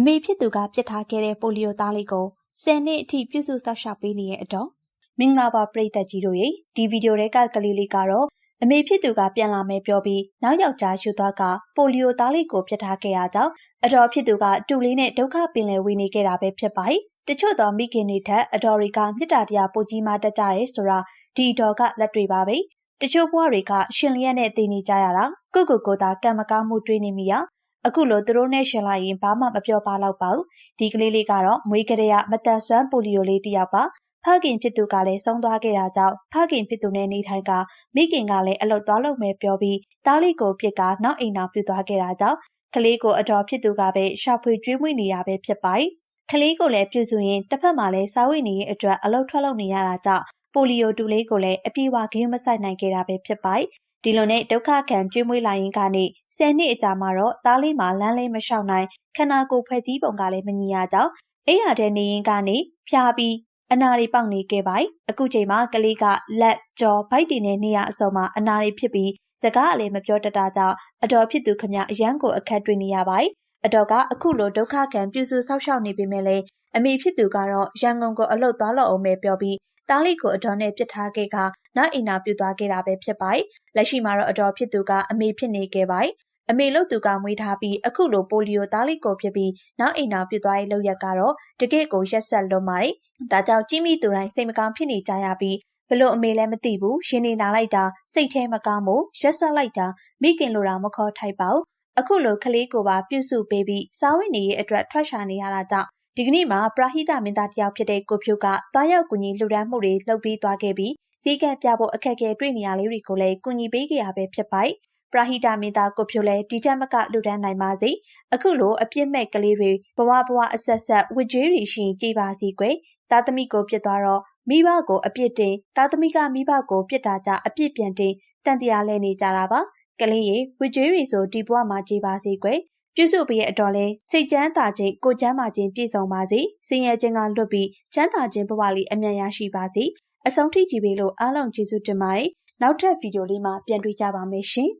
အမေဖြစ်သူကပြစ်ထားခဲ့တဲ့ပိုလီယိုသားလေးကို10နှစ်အထိပြုစုစောင့်ရှောက်ပေးနေတဲ့အတော့မင်္ဂလာပါပရိသတ်ကြီးတို့ရေဒီဗီဒီယိုတွေကကလေးလေးကတော့အမေဖြစ်သူကပြန်လာမယ်ပြောပြီးနောက်ယောက်ျားယူသွားကပိုလီယိုသားလေးကိုပြစ်ထားခဲ့ရကြောင်းအတော်ဖြစ်သူကတူလေးနဲ့ဒုက္ခပင်လယ်ဝေနေခဲ့တာပဲဖြစ်ပါတယ်တချို့သောမိခင်တွေထက်အတော်တွေကမြစ်တာတရားပိုကြီးမှတက်ကြရဲဆိုတာဒီတော်ကလက်တွေ့ပါပဲတချို့ဘွားတွေကရှင်လျက်နဲ့တည်နေကြရတာကိုကိုကိုသာကံမကောင်းမှုတွေးနေမိရ အခုလိုသူတို့နဲ့ရှင်လိုက်ရင်ဘာမှမပြောပါတော့ပါဘူးဒီကလေးလေးကတော့မွေးကလေးကမတန်ဆွမ်းပိုလီယိုလေးတစ်ယောက်ပါဖခင်ဖြစ်သူကလည်းဆုံးသွားခဲ့တာကြောင့်ဖခင်ဖြစ်သူနဲ့နေထိုင်ကမိခင်ကလည်းအလုတ်သွားလို့မယ်ပြောပြီးတားလေးကိုပြစ်ကနောက်အိမ်တော်ပြသွားခဲ့တာကြောင့်ကလေးကိုအတော်ဖြစ်သူကပဲရှာဖွေကျွေးမွေးနေရပဲဖြစ်ပါတယ်ကလေးကိုလည်းပြုစုရင်တစ်ဖက်မှာလည်းစာဝိနေရဲ့အတွက်အလုတ်ထွက်လုပ်နေရတာကြောင့်ပိုလီယိုတူလေးကိုလည်းအပြေးဝခင်းမဆိုင်နိုင်ခဲ့တာပဲဖြစ်ပါတယ် ဒီလိုနဲ့ဒုက္ခခံကျွေးမွေးလာရင်ကနေ10နှစ်အကြာမှာတော့သားလေးမှာလမ်းလေးမလျှောက်နိုင်ခန္ဓာကိုယ်ဖွဲ့စည်းပုံကလည်းမညီရကြောင်းအိရတဲ့နေရင်ကနေဖျားပြီးအနာတွေပေါက်နေခဲ့ပါတယ်အခုချိန်မှာကလေးကလက်ကြော်ဗိုက်တင်တဲ့နေရအစုံမှာအနာတွေဖြစ်ပြီးစကားအလည်းမပြောတတ်တာကြောင့်အတော်ဖြစ်သူခမအရန်ကိုအခက်တွေ့နေရပါတယ်အတော်ကအခုလိုဒုက္ခခံပြုစုဆောက်ရှောက်နေပေမဲ့လည်းအမေဖြစ်သူကတော့ရန်ကုန်ကိုအလုတ်သွားလို့အောင်ပဲပြောပြီး တားလေးကိုအတော်နဲ့ပြစ်ထားခဲ့ကနောက်အိမ်နာပြုတ်သွားခဲ့တာပဲဖြစ်ပါတယ်။လက်ရှိမှာတော့အတော်ဖြစ်သူကအမေဖြစ်နေခဲ့ပါတယ်။အမေလို့သူကမွေးထားပြီးအခုလိုပိုလီယိုသားလေးကိုဖြစ်ပြီးနောက်အိမ်နာပြုတ်သွားရေးလုပ်ရက်ကတော့တကယ့်ကိုရက်ဆက်လွန်ပါတယ်။ဒါကြောင့်ကြီးမိသူတိုင်းစိတ်မကောင်းဖြစ်နေကြရပြီးဘလို့အမေလည်းမသိဘူးရှင်နေလာလိုက်တာစိတ်ထဲမကောင်းဘူးရက်ဆက်လိုက်တာမိခင်လိုတာမခေါ်ထိုက်ပါဘူးအခုလိုကလေးကိုပါပြုစုပေးပြီးစားဝတ်နေရေးအတွက်ထွက်ရှာနေရတာကြောင့် ဒီကနေ့မှာပရာဟိတမင်းသားတယောက်ဖြစ်တဲ့ကိုဖြိုးကတားရောက်ကူညီလှူဒန်းမှုတွေလှုပ်ပြီးသွားခဲ့ပြီးဈေးကပြဖို့အခက်အခဲတွေ့နေရလေးတွေကိုလည်းကူညီပေးခဲ့ရပဲဖြစ်ပါတယ်ပရာဟိတမင်းသားကိုဖြိုးလည်းဒီချက်မကလှူဒန်းနိုင်ပါစေအခုလိုအပြစ်မဲ့ကလေးတွေဘဝဘဝအဆက်ဆက်ဝစ်ကြွေးတွေရှင်ကြည်ပါစီကွယ်သားသမီးကိုပြစ်သွားတော့မိဘကိုအပြစ်တင်သားသမီးကမိဘကိုပြစ်တာကြအပြစ်ပြန်တင်တန်တရားလဲနေကြတာပါကလေးရေဝစ်ကြွေးတွေဆိုဒီဘဝမှာကြည်ပါစေကွယ် ပြုစုပေးရဲ့အတော်လဲစိတ်ချမ်းသာခြင်းကိုချမ်းသာခြင်းပြည့်စုံပါစေစင်ရခြင်းကလွတ်ပြီးချမ်းသာခြင်းဘဝလေးအမြန်ရရှိပါစေအဆုံးထိကြည့်ပေးလို့အားလုံးကျေးဇူးတင်ပါတယ်နောက်ထပ်ဗီဒီယိုလေးမှာပြန်တွေ့ကြပါမယ်ရှင်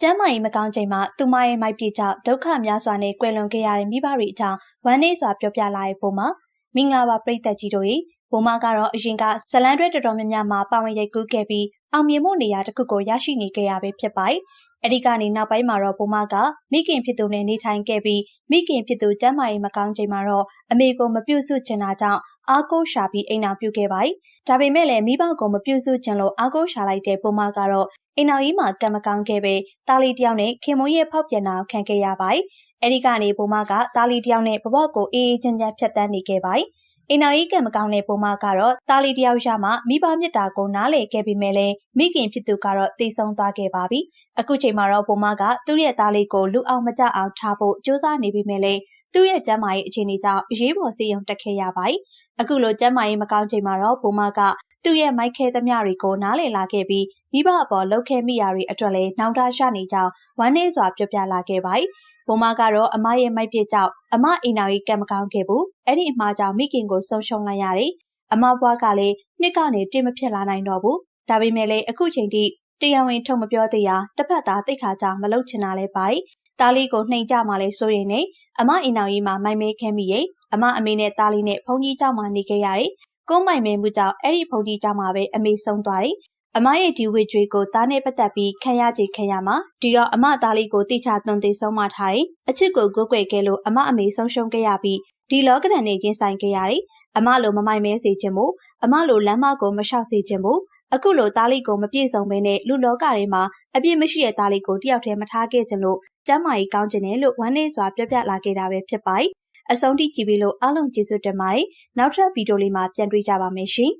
ကျမ်းမာရေးမကောင်းချိန်မှာသူမရဲ့မိုက်ပြကြောင့်ဒုက္ခများစွာနဲ့ကွယ်လွန်ခဲ့ရတဲ့မိဘတွေအကြောင်းဝမ်းနည်းစွာပြောပြလာတဲ့ပုံမှာမင်္ဂလာပါပရိသတ်ကြီးတို့ရေဘုံမကတော့အရင်ကဇလန်တွဲတော်တော်များများမှာပါဝင်ရိုက်ကူးခဲ့ပြီးအောင်မြင်မှုနေရာတစ်ခုကိုရရှိနေခဲ့ရပဲဖြစ်ပါတယ်။ အဲဒီကနေနောက်ပိုင်းမှာတော့ဘုံမကမိခင်ဖြစ်သူနဲ့နေထိုင်ခဲ့ပြီးမိခင်ဖြစ်သူကျမ်းမာရေးမကောင်းချိန်မှာတော့အမေကိုမပြုစုချင်တာကြောင့်အားကိုးရှာပြီးအိမ်အောင်ပြုခဲ့ပါတယ်။ဒါပေမဲ့လည်းမိဘကိုမပြုစုချင်လို့အားကိုးရှာလိုက်တဲ့ဘုံမကတော့အိမ်အောင်ကြီးမှာကံမကောင်းခဲ့ပဲတာလီတယောက်နဲ့ခင်မွန်းရဲ့ဖောက်ပြန်တာခံခဲ့ရပါတယ်။အဲဒီကနေဘုံမကတာလီတယောက်နဲ့ဘဝကိုအေးအေးချမ်းချမ်းဖြတ်သန်းနေခဲ့ပါတယ်။ အိမ်တော်ကြီးကံမကောင်းတဲ့ပုံမကတော့တာလီတယောက်ရမှမိဘမြတ်တာကိုနားလေခဲ့ပြီးမဲ့လဲမိခင်ဖြစ်သူကတော့တည်ဆုံသွားခဲ့ပါပြီအခုချိန်မှာတော့ပုံမကသူ့ရဲ့သားလေးကိုလူအောင်မကြအောင်ထားဖို့ကြိုးစားနေပြီးမဲ့လဲသူ့ရဲ့ကျမ်းမာရေးအခြေအနေကြောင့်အရေးပေါ်စီယုံတက်ခဲ့ရပါတယ်အခုလိုကျမ်းမာရေးမကောင်းချိန်မှာတော့ပုံမကသူ့ရဲ့မိုက်ခဲသမျှတွေကိုနားလည်လာခဲ့ပြီးမိဘအပေါ်လှုပ်ခဲမိရာတွေအတွက်လည်းနှောင်တရရှိနေကြောင်းဝမ်းနည်းစွာပြောပြလာခဲ့ပါတယ် ။ဘုံမကတော့အမရဲ့မိုက်ပြစ်ကြောင့်အမအိမ်တော်ကြီးကံမကောင်းခဲ့ဘူး။အဲ့ဒီအမကြောင့်မိခင်ကိုဆုံးရှုံးလိုက်ရတယ်။အမဘွားကလည်းနှစ်ကနေတင်မဖြစ်လာနိုင်တော့ဘူး။ဒါပေမဲ့လည်းအခုချိန်ထိတရားဝင်ထုတ်မပြောသေးရာတစ်ဖက်သားတိတ်ခါကြမလုပ်ချင်တာလဲပါတယ်။တားလေးကိုနှိမ်ကြမှလဲဆိုရင်နဲ့အမအိမ်တော်ကြီးမှာမိုက်မဲခဲမိရဲ့အမအမေနဲ့တားလေးနဲ့ဖုန်ကြီးကြောင့်မှနေခဲ့ရတယ်။ကုန်းမိုင်မဲမှုကြောင့်အဲ့ဒီဖုန်ကြီးကြောင့်မှပဲအမေဆုံးသွားတယ်။ အမရဲ့ဒီဝေကျွေးကိုသားနဲ့ပတ်သက်ပြီးခံရကြခံရမှာဒီတော့အမသားလေးကိုတိချသွန်သေးဆုံးမထားတယ်အချစ်ကိုကိုွယ်ခဲ့လို့အမအမေဆုံးရှုံးခဲ့ရပြီးဒီလောကဒဏ်နဲ့ရင်ဆိုင်ခဲ့ရတယ်အမလိုမမိုင်မဲစေခြင်းမို့အမလိုလမ်းမကိုမလျှောက်စေခြင်းမို့အခုလိုသားလေးကိုမပြည့်စုံဘဲနဲ့လူလောကထဲမှာအပြည့်မရှိတဲ့သားလေးကိုတယောက်တည်းမထားခဲ့ခြင်းလို့ကျမ်းမာရေးကောင်းခြင်းနဲ့လို့ဝမ်းနည်းစွာပြောပြလာခဲ့တာပဲဖြစ်ပါတယ်အဆုံးထိကြည့်ပြီးလို့အားလုံးကျေးဇူးတင်ပါတယ်နောက်ထပ်ဗီဒီယိုလေးမှာပြန်တွေ့ကြပါမယ်ရှင်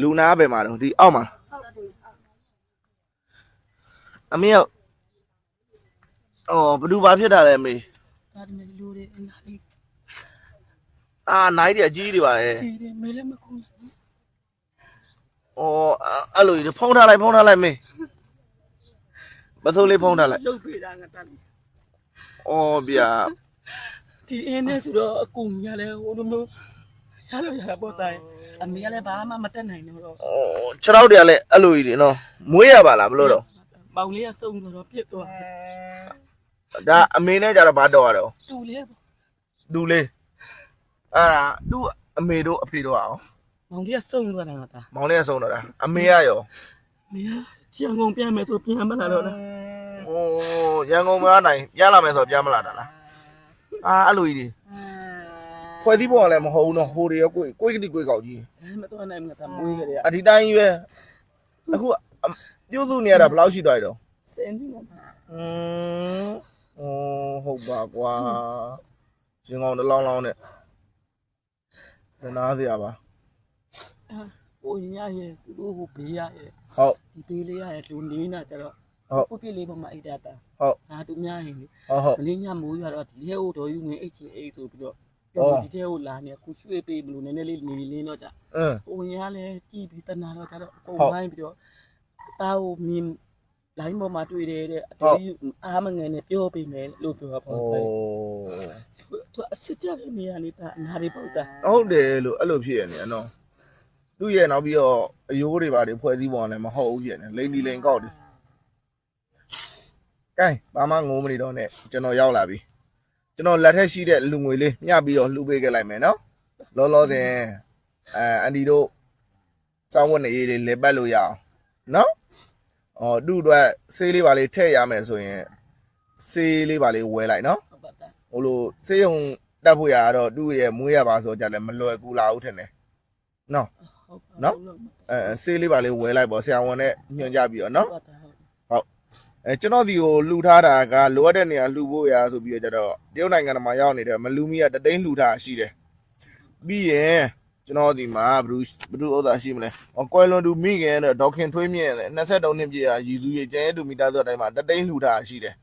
လူနာပဲမှာတော့ဒီအောက်မှာအမေကအော်ဘယ်သူဘာဖြစ်တာလဲအမေဒါတည်းလူတွေအနာလေးအာနိုင်တယ်အကြီးတွေပါရဲ့စီတယ်မဲလည်းမကူဘူးအော်အဲ့လိုကြီးဖုံးထားလိုက်ဖုံးထားလိုက်မေဘယ်သူလေးဖုံးထားလိုက်ရုပ်ဖေးတာငါတတ်တယ်အော်ဗျာဒီအင်းနဲ့ဆိုတော့အကူညာလဲဟိုလိုမျိုးရလို့ရတာပေါ့တိုင် အမေကလည်းဘာမှမတက်နိုင်တော့တော့အော်ခြေထောက်တွေကလည်းအဲ့လိုကြီးတွေနော်မွေးရပါလားဘလို့တော့ပေါင်လေးကစုံတော့ပြစ်သွားဒါအမေနဲ့ကြတော့ဘာတော့ရတော့တူလေပေါ့လူလေးအဲ့ဒါသူ့အမေတို့အဖေတို့အောင်မောင်လေးကစုံသွားတာငါသားမောင်လေးကဆုံးတော့တာအမေကရောမင်းချန်ကုန်ပြန်မယ်ဆိုပြန်မလာတော့လားဟိုရန်ကုန်မလာနိုင်ပြန်လာမယ်ဆိုတော့ပြန်မလာတာလားအာအဲ့လိုကြီးတွေ ဖွဲ့စည်းပုံကလည်းမဟုတ်ဘူးနော်ဟိုတွေရောကိုယ်ကိုယ်ကတိကိုယ်ကောက်ကြီး ဆမ်းမတော့နိုင်ငါသားမွေးကြရ အဒီတိုင်းကြီးပဲအခုအပြုစုနေရတာဘယ်လောက်ရှိသွားပြီတော့ စင်ဒီငါသား อืมอ๋อဟုတ်ပါကွာရှင်ကောင်တစ်လောင်းလောင်းနဲ့သနာစရာပါ ဟိုညရဲ့သူတို့ဟိုဘေးရရဲ့ ဟုတ် ဒီဘေးလေးရရဲ့လူနေနာကြတော့ ဟုတ် ပုတ်ပြလေးပေါ်မှာအိတ်တာတာ ဟုတ် ဒါသူများရင်လေ ဟုတ်ဟုတ် မလေးညမိုးရတော့ဒီထဲဟိုတော်ယူငင်အိတ်ချင်အိတ်ဆိုပြီးတော့ အော် ဒီထဲဟိုလာနေခုရွှေ့ပေးမလို့နည်းနည်းလေးနေလင်းတော့ကြအင်းဟိုရလည်းကြည်ပြီးတနာတော့ကြတော့အကုန်ဟုတ်ဝိုင်းပြီးတော့တာကိုမြင်လိုင်းပေါ်မှာတွေ့တယ်တဲ့ဟုတ်ဒီအားမငယ်နဲ့ပြောပေးမယ်လို့ပြောပါโอ้သူအစ်စ်ကြတဲ့နေရာလေးတာအနာတွေပုတ်တာဟုတ်တယ်လို့အဲ့လိုဖြစ်ရနေနော်သူ့ရဲ့နောက်ပြီးတော့အယိုးတွေပါတွေဖွဲ့စည်းပုံကလည်းမဟုတ်ဘူးဖြစ်နေလိန်ဒီလိန်ကောက်တယ်ကဲဘာမှငိုးမနေတော့နဲ့ကျွန်တော်ရောက်လာပြီ ကျွန်တော်လက်ထက်ရှိတဲ့လူငွေလေးမျှပြီးတော့လှူပေးခဲ့လိုက်မယ်နော်လောလောဆယ်အဲအန်ဒီတို့စောင်းဝတ်နေရေးလေးလေပတ်လို့ရအောင်နော်အော်သူ့အတွက်ဆေးလေးပါလေးထည့်ရမယ်ဆိုရင်ဆေးလေးပါလေးဝယ်လိုက်နော်ဟုတ်ပါတာဟိုလိုစေးရုံတက်ဖို့ရတော့သူ့ရဲ့မွေးရပါဆိုကြလည်းမလွယ်ကူလာဘူးထင်တယ်နော်ဟုတ်ပါနော်အဲအဲဆေးလေးပါလေးဝယ်လိုက်ပေါ့ဆရာဝန်နဲ့ညွှန်ကြပြီးတော့နော်ဟုတ်ပါတာဟုတ် အဲကျွန်တော်ဒီကိုလှူထားတာကလိုအပ်တဲ့နေရာလှူဖို့ရဆိုပြီးတော့ကြတော့တရုတ်နိုင်ငံမှာရောက်နေတဲ့မလူမီကတသိန်းလှူထားရှိတယ်ပြီးရင်ကျွန်တော်ဒီမှာဘလူးဘလူးဥစ္စာရှိမလဲဟောကွယ်လွန်သူမိခင်တဲ့ဒေါက်ခင်ထွေးမြင့်တဲ့23နှစ်ပြည့်ရာရည်စူးရေးကျဲတူမီတာဆိုတဲ့အတိုင်းမှာတသိန်းလှူထားရှိတယ်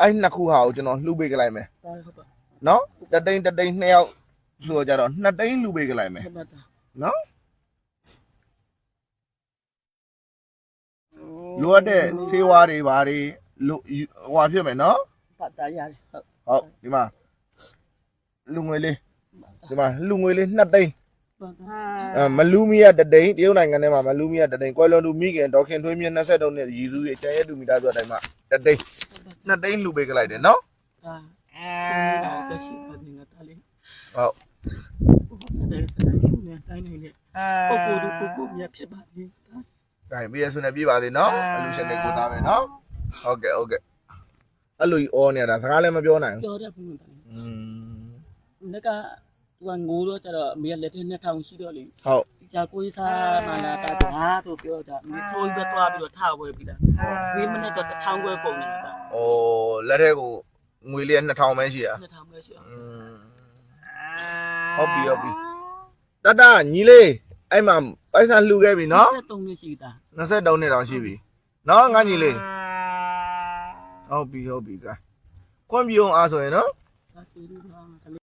အဲ့နှစ်ခုဟာကိုကျွန်တော်လှူပေးကြလိုက်မယ်တာဟုတ်ပါနော်တသိန်းတသိန်းနှစ်ယောက်ဆိုတော့ကြတော့နှစ်သိန်းလှူပေးကြလိုက်မယ်ဟုတ်ပါတာနော် လိုအပ်တဲ့ဆေးဝါးတွေဘာတွေလိုဟွာဖြစ်မယ်နော်ပါတာရတယ်ဟုတ်ဟုတ်ဒီမှာလူငွေလေးဒီမှာလူငွေလေးနှစ်သိန်းပါတာအဲမလူမီရတသိန်းတရုတ်နိုင်ငံထဲမှာမလူမီရတသိန်းကွယ်လွန်သူမိခင်ဒေါက်ခင်ထွေးမြင့်23နှစ်ရည်စူးရဲ့ကျန်ရဲ့တူမီတာဆိုတဲ့အတိုင်းမှာတသိန်းနှစ်သိန်းလှူပေးကြလိုက်တယ်နော်တာအာတရှိပါနေငါတာလေးဟုတ်ဘုရားစတဲ့စတဲ့နေတိုင်းနေနေပုပ်ကိုယ်ကိုကိုမြတ်ဖြစ်ပါလေ တာ ဒါပြည့်ရဆွနေပြပါသေးနော်အလူရှင်တွေကိုသားပဲနော်ဟုတ်ကဲ့ဟုတ်ကဲ့အဲ့လိုကြီးအော်နေတာစကားလည်းမပြောနိုင်ဘူး ပြောတတ်ဘူးတာ อืม ငါကသူကငိုတော့ကျတော့အမေကလက်ထဲနဲ့ထောင်ရှိတော့လေ ဟုတ် ကြာကိုးစားမှလာတာဟာတို့ပြောတာမင်းဆိုးပြီးတော့သွားပြီးတော့ထားဝဲပြီးတာဒီမနေ့တော့တစ်ချောင်းခွဲကုန်နေတာ ။အိုးလက်ထဲကိုငွေလေး2000ပဲရှိရ နှစ်ထောင်ပဲရှိအောင် ။อืมဟုတ်ပြီဟုတ်ပြီ။တတညီလေးအဲ့မှာ ပိုက်ဆံလှူခဲ့ပြီနော်73နှစ်ရှိတာ23နှစ်တောင်ရှိပြီ။နော်ငါညီလေးဟုတ်ပြီဟုတ်ပြီကဲ။ခွန်ပြုံအားဆိုရင်နော်ဒါတူတူပါ